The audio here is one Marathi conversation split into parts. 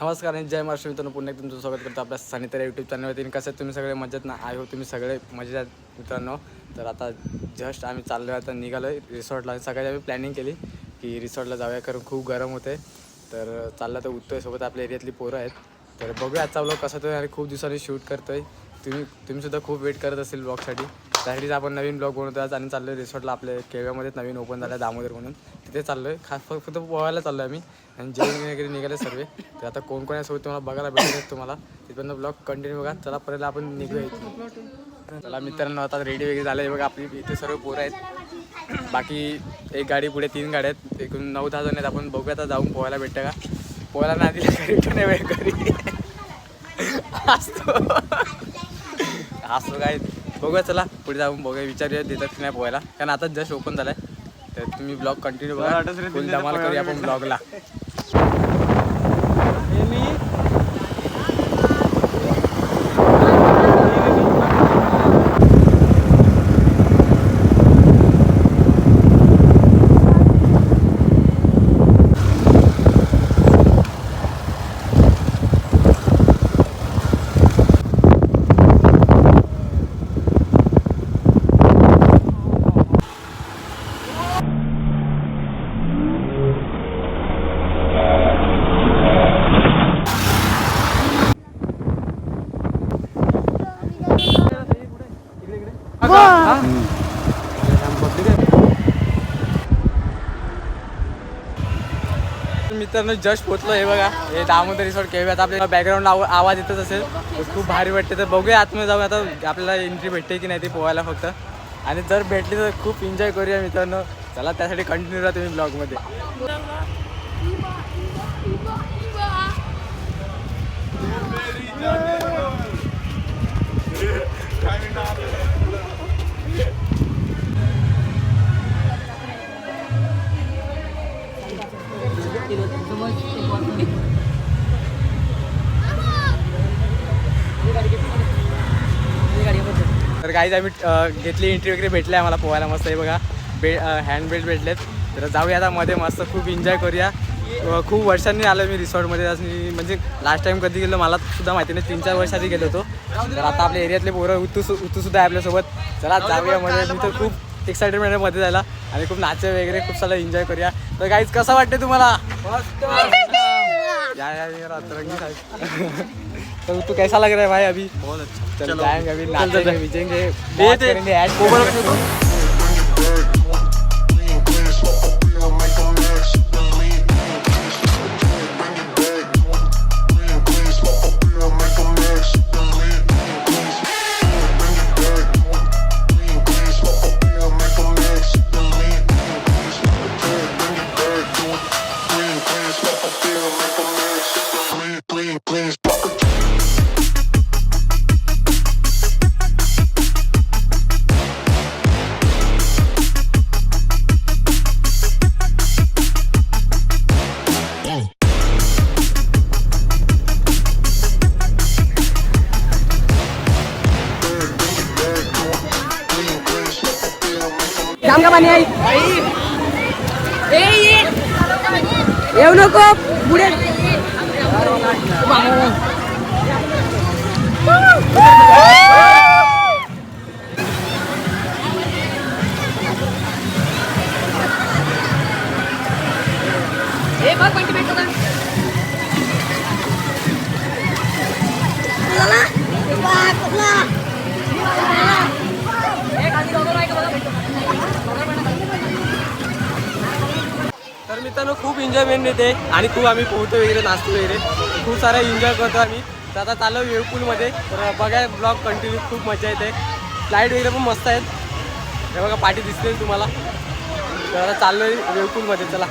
नमस्कार आणि जय महाराष्ट्र मित्रांनो. पुन्हा एकदा तुमचं स्वागत करतो आपल्या सानितर यूट्यूब चॅनलवरती आणि कसं आहे तुम्ही सगळे मजेत ना? आय हो तुम्ही सगळे मजेत आहात मित्रांनो. तर आता जस्ट आम्ही चाललो आता निघालो आहे रिसॉर्टला सकाळी आम्ही प्लॅनिंग केली की रिसॉर्टला जाऊया कारण खूप गरम होते तर चाललं तर उत्तर सोबत आपल्या एरियातली पोरं आहेत. तर बघूया आजचा ब्लॉग कसा तो आणि खूप दिवसांनी शूट करतो आहे तुम्ही तुम्हीसुद्धा खूप वेट करत असेल ब्लॉगसाठी त्यासाठीच आपण नवीन ब्लॉग बनवतो आज. आणि चाललो रिसॉर्टला आपल्या केव्यामध्ये नवीन ओपन झालं दामोदर म्हणून. तिथे चाललो आहे खास फक्त फक्त पोहायला चाललो आहे आम्ही. आणि जेवण वगैरे निघाले सर्व. तर आता कोण कोण यासोबत तुम्हाला बघायला भेटेल तुम्हाला तिथपर्यंत ब्लॉग कंटिन्यू बघा. चला पर्यंत आपण निघूया इथून. चला मित्रांनो आता रेडी वगैरे झाले. बघा आपली इथे सर्व पोरं आहेत. बाकी एक गाडी पुढे तीन गाड्या आहेत. एकूण नऊ दहा जण आहेत. आपण बघूया आता जाऊन पोहायला भेटतं का? पोहायला नाही दिलं घरी नाही वेळ घरी. असतो. असतो काय? बघूया चला. पुढे जाऊन बघूया. विचारूया देतात की नाही पोहायला. कारण आता जस्ट ओपन झालाय. तर तुम्ही ब्लॉग कंटिन्यू बघा. फुल धमाल करूया आपण ब्लॉगला मित्रांनो जस्ट पोचलो हे बघा. हे दामोदर रिसॉर्ट केव्हा. आता आपल्याला बॅकग्राऊंड आवाज येतच असेल. तर खूप भारी वाटते. तर बघूया आतमध्ये जाऊया. आता आपल्याला एंट्री भेटते की नाही ते पोहायला फक्त. आणि जर भेटली तर खूप एन्जॉय करूया मित्रांनो. चला त्यासाठी कंटिन्यू राहा तुम्ही ब्लॉगमध्ये तर काही आम्ही घेतली एंट्री वगैरे भेटली आम्हाला पोहायला. मस्त आहे बघा. बे हँड बेल्ट भेटलेत. तर जाऊया आता मध्ये मस्त. खूप एन्जॉय करूया. खूप वर्षांनी आलो मी रिसॉर्टमध्ये म्हणजे लास्ट टाइम कधी गेलो मला सुद्धा माहिती नाही. तीन चार वर्ष आधी गेलो होतो. तर आता आपल्या एरियातले पोरं उतू उतू सुद्धा आहे आपल्यासोबत. चला जाऊया मध्ये. मी तर खूप एक्साइटेडमेंटमध्ये जायला आणि खूप नाचे वगैरे. खूप सारं एन्जॉय करूया. तर काहीच कसं वाटते तुम्हाला? या या साहेब तो तू कैसा लग रहा है भाई अभी? बहुत अच्छा। चल जाएंगे अभी नाचेंगे बात करेंगे खूप आम्ही पोहतो वगैरे नाचतो वगैरे. खूप सारा एन्जॉय करतो आम्ही. तर आता चाललो वेळपूलमध्ये तर बघा ब्लॉग कंटिन्यू खूप मजा येते. फ्लाईट वगैरे पण मस्त आहेत. हे बघा पाठी दिसते तुम्हाला. तर आता चाललो आहे वेळपूलमध्ये चला.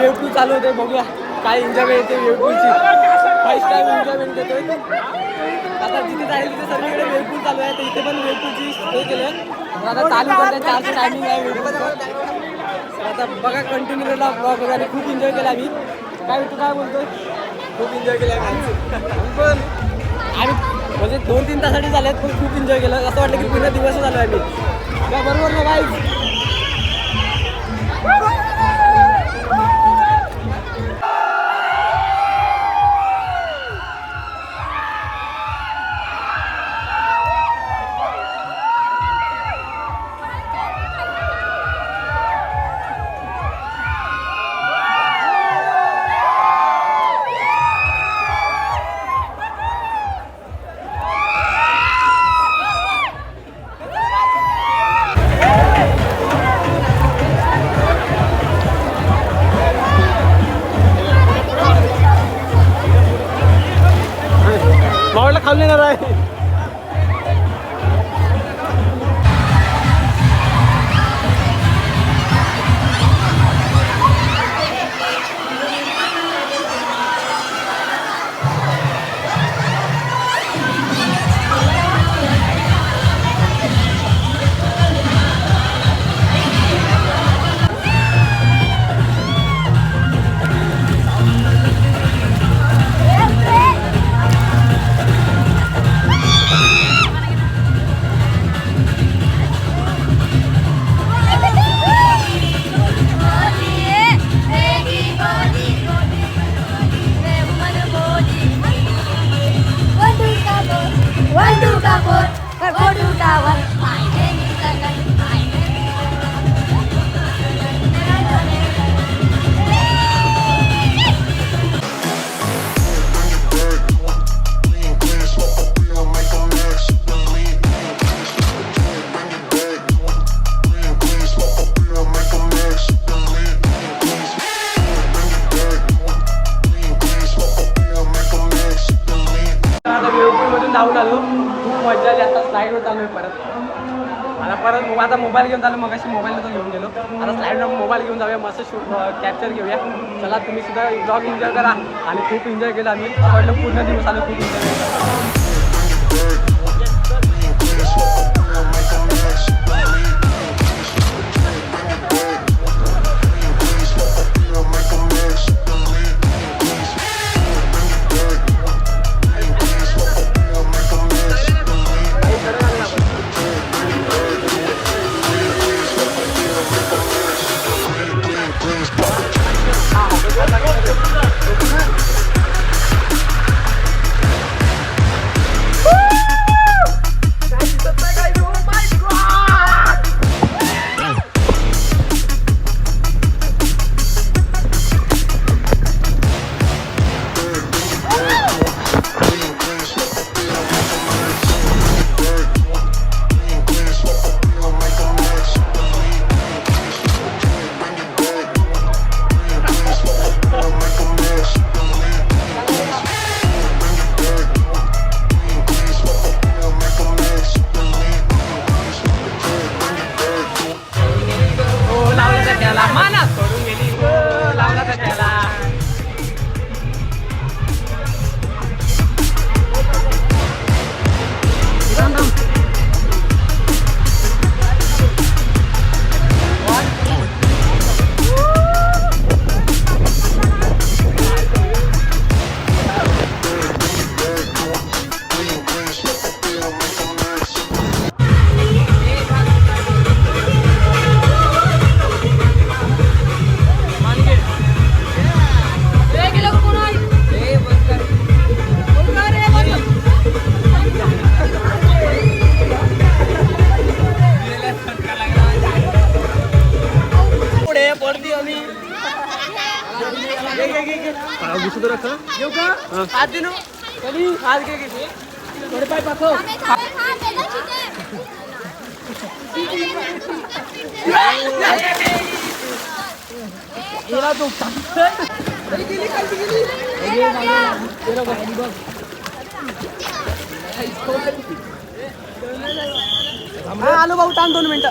वेव टू चालू होते बघूया. काय एन्जॉयमेंट येते वेव टूची फर्स्ट टाइम एन्जॉयमेंट देतोय आता जिथे जाईल तिथे सगळीकडे वेव टू चालू आहे. तर इथे पण वेव टूची हे केलं तर आता चालू करते चारचं टायमिंग आहे वेव आता बघा कंटिन्यू केला ब्लॉग वगैरे. आणि खूप एन्जॉय केला आम्ही. काय तू काय बोलतोय? खूप एन्जॉय केला आम्ही. पण. आम्ही म्हणजे दोन तीन तासाठी झाल्यात पण खूप एन्जॉय केलं. असं वाटलं की पूर्ण दिवस झालो आम्ही. काय बरोबर ना बाई आता धावून आलो. खूप मजा आली. आता स्लाईडवर चालू आहे परत. आता परत आता मोबाईल घेऊन चालू मग अशी मोबाईल घेऊन गेलो. आता स्लाईडवर मोबाईल घेऊन जाऊया. मस्त शूट कॅप्चर घेऊया. चला तुम्ही सुद्धा ब्लॉग एन्जॉय करा. आणि खूप एन्जॉय केला आम्ही. वाटलं पूर्ण दिवस आलो खूप एन्जॉय केला. पुढे पडती आम्ही घुसू तर येऊ का? हात दे ना कधी? हात घे घे थोडे पाय पाठव. गेला तो. गेली खाली गेली. गेला बघ बघ. हा, आलो भाऊ थांब दोन मिनिटं.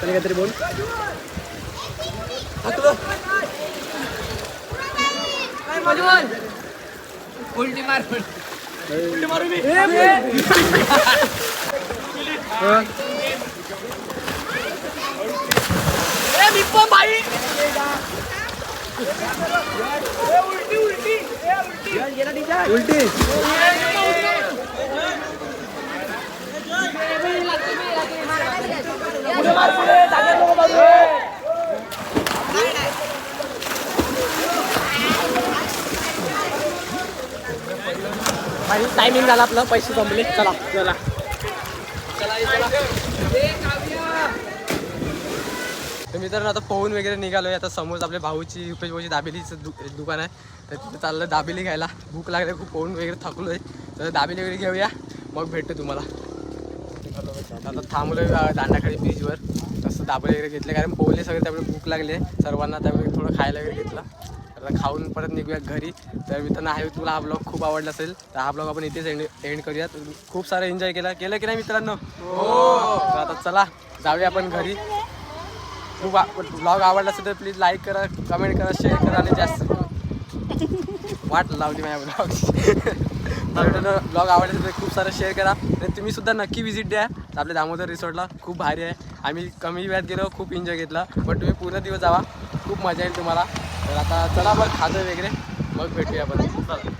काहीतरी बोल उलटी मार उलटी मारू मी उलटी टायमिंग झाला आपलं पैसे संपले चला चला तर मित्रांनो आता पोहून वगैरे निघालोय. आता समोर आपल्या भाऊची रुपेश भाऊची दाबेलीचं दु दुकान आहे. तर तिथे चाललं दाबेली घ्यायला. भूक लागली खूप पोहून वगैरे थकलोय. तर दाबेली वगैरे घेऊया. मग भेटतो तुम्हाला. आता थांबलोय अं, दांडाखाली बीचवर तसं दाबेली वगैरे घेतले कारण पोहले सगळे त्यामुळे भूक लागली सर्वांना त्यामुळे थोडं खायला वगैरे घेतलं. तर खाऊन परत निघूया घरी. तर मित्रांनो आहे तुला हा ब्लॉग खूप आवडला असेल तर हा ब्लॉग आपण इथेच एंड एंड करूया खूप सारा एन्जॉय केला. केलं की नाही मित्रांनो? हो. आता चला जाऊया आपण घरी. खूप ब्लॉग आवडला असेल तर प्लीज लाईक करा कमेंट करा शेअर करा आणि जास्त वाट लावली माझ्या ब्लॉग ब्लॉग आवडला असेल तर खूप सारं शेअर करा. आणि तुम्ही सुद्धा नक्की विजिट द्या. आपल्या दामोदर रिसॉर्टला खूप भारी आहे. आम्ही कमी वेळात गेलो खूप एन्जॉय घेतला. पण तुम्ही पूर्ण दिवस जावा. खूप मजा येईल तुम्हाला. तर आता चला बरं खातं वगैरे. मग भेटूया आपण. चला.